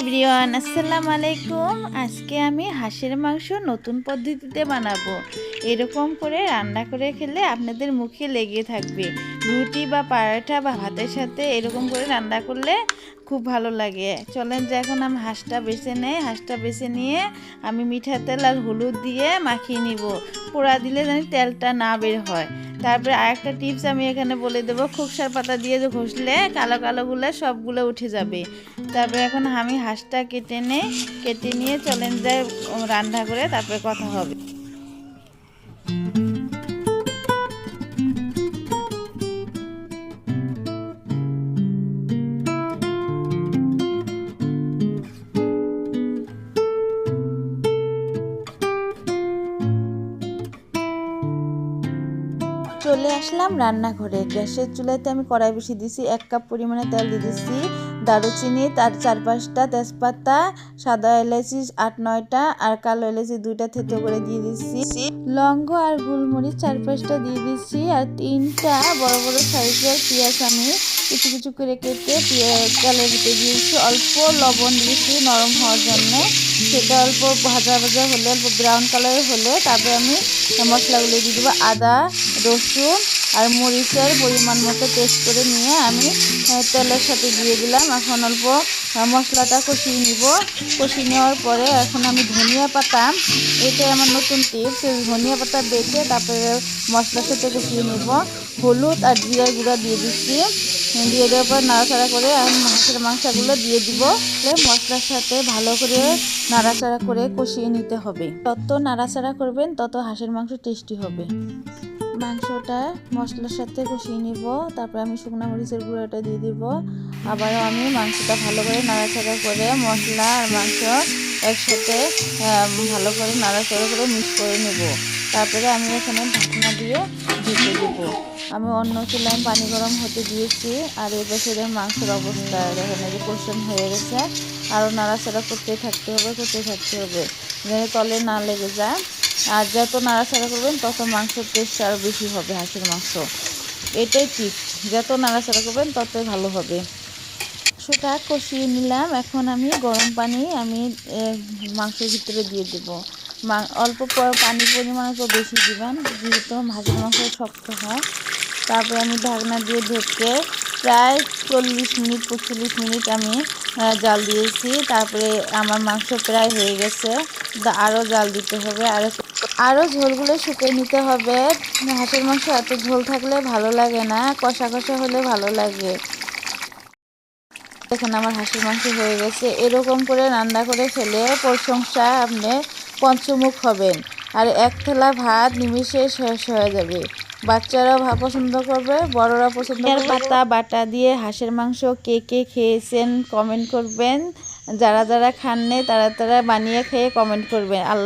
Everyone আসসালামু আলাইকুম আজকে আমি হাঁসের মাংস নতুন পদ্ধতিতে বানাবো। এরকম করে রান্না করে খেলে আপনাদের মুখে লেগে থাকবে। রুটি বা পরাঠা বা ভাতের সাথে এরকম করে রান্না করলে খুব ভালো লাগে। চলেন যে এখন আমি হাঁসটা বেছে নেই, হাঁসটা বেছে নিয়ে আমি মিঠা তেল আর হলুদ দিয়ে মাখিয়ে নিব। পোড়া দিলে জানি তেলটা না বের হয়। তারপরে আরেকটা টিপস আমি এখানে বলে দেবো, খুকসার পাতা দিয়ে যে ঘষলে কালো কালোগুলো সবগুলো উঠে যাবে। তারপরে এখন আমি হাঁসটা কেটে নেই, কেটে নিয়ে চলেন যাই রান্না করে তারপরে কথা হবে। চলে আসলাম রান্নাঘরে। গ্যাসের চুলাইতে আমি কড়াই বেশি দিছি এক কাপ পরিমাণে তেল দিয়ে দিচ্ছি দারুচিনি, তার চার পাঁচটা তেজপাতা, সাদা এলাচি আট নয়টা আর কালো এলাচি দুইটা থেতো করে দিয়ে দিচ্ছি লঙ্গ আর গোলমরিচ চার পাঁচটা দিয়ে দিচ্ছি আর তিনটা বড় বড় সাইজের পেঁয়াজ আমি কিছু কিছু করে কেটে তেলের ভিতরে দিয়েছি অল্প লবণ দিয়েছি নরম হওয়ার জন্য। সেটা অল্প ভাজা ভাজা হলে, অল্প ব্রাউন কালার হলে তারপরে আমি মশলাগুলো দিয়ে দেবো। আদা, রসুন আর মরিচের পরিমাণ মতো পেস্ট করে নিয়ে আমি তেলের সাথে দিয়ে দিলাম। এখন অল্প মশলাটা কষিয়ে নিব। কষিয়ে নেওয়ার পরে এখন আমি ধনিয়া পাতা। এটাই আমার নতুন টিপস ধনিয়া পাতা বেটে তারপরে মশলার সাথে কষিয়ে নিব। হলুদ আর জিরার গুঁড়া দিয়ে দিচ্ছি। দিয়ে দেওয়ার পর নাড়াচাড়া করে আমি মাংসের মাংসগুলো দিয়ে দিব। মশলার সাথে ভালো করে নাড়াচাড়া করে কষিয়ে নিতে হবে। যত নাড়াচাড়া করবেন, তত হাঁসের মাংস টেস্টি হবে। মাংসটা মশলার সাথে কষিয়ে নিব, তারপরে আমি শুকনো মরিচের গুঁড়োটা দিয়ে দিব। আবারও আমি মাংসটা ভালো করে নাড়াচাড়া করে মশলা আর মাংস একসাথে ভালো করে নাড়াচাড়া করে মিক্স করে নেব। তারপরে আমি এখানে ঢাকনা দিয়ে ঢেকে দেব আমি অন্য চুলায় পানি গরম হতে দিয়েছি আর এই বছরের মাংসের অবস্থা, দেখেন এই যে কোশ্চেন হয়ে গেছে। আরও নাড়াচাড়া করতে থাকতে হবে করতে থাকতে হবে। যেন তলে না লেগে যায়। আর যত নাড়াচাড়া করবেন, তত মাংসের টেস্ট আরও বেশি হবে, হাঁসের মাংস। এটাই ঠিক যত নাড়াচাড়া করবেন, ততই ভালো হবে। মাংসটা কষিয়ে নিলাম। এখন আমি গরম পানি আমি মাংসের ভিতরে দিয়ে দেব। অল্প পানি পরিমাণ অল্প বেশি দিবেন, যেহেতু হাঁসের মাংস শক্ত হয়। তারপরে আমি ঢাকনা দিয়ে ঢেকে প্রায় চল্লিশ মিনিট পঁচল্লিশ মিনিট আমি জাল দিয়েছি। তারপরে আমার মাংস প্রায় হয়ে গেছে। আরও জাল দিতে হবে। আরও আরও ঝোলগুলো শুকিয়ে নিতে হবে। হাঁসের মাংস এত ঝোল থাকলে ভালো লাগে না। কষা কষা হলে ভালো লাগে। দেখেন আমার হাঁসের মাংস হয়ে গেছে। এরকম করে রান্না করে খেলে প্রশংসা আপনি পঞ্চমুখ হবেন। আর এক থেলা ভাত নিমিশে শেষ হয়ে যাবে। বাচ্চারাও ভা পছন্দ করবে বড়রা পছন্দ করবে। পাতা বাটা দিয়ে হাঁসের মাংস কে কে খেয়েছেন কমেন্ট করবেন। যারা যারা খাননি তারা তারা বানিয়ে খেয়ে কমেন্ট করবেন। আল্লাহ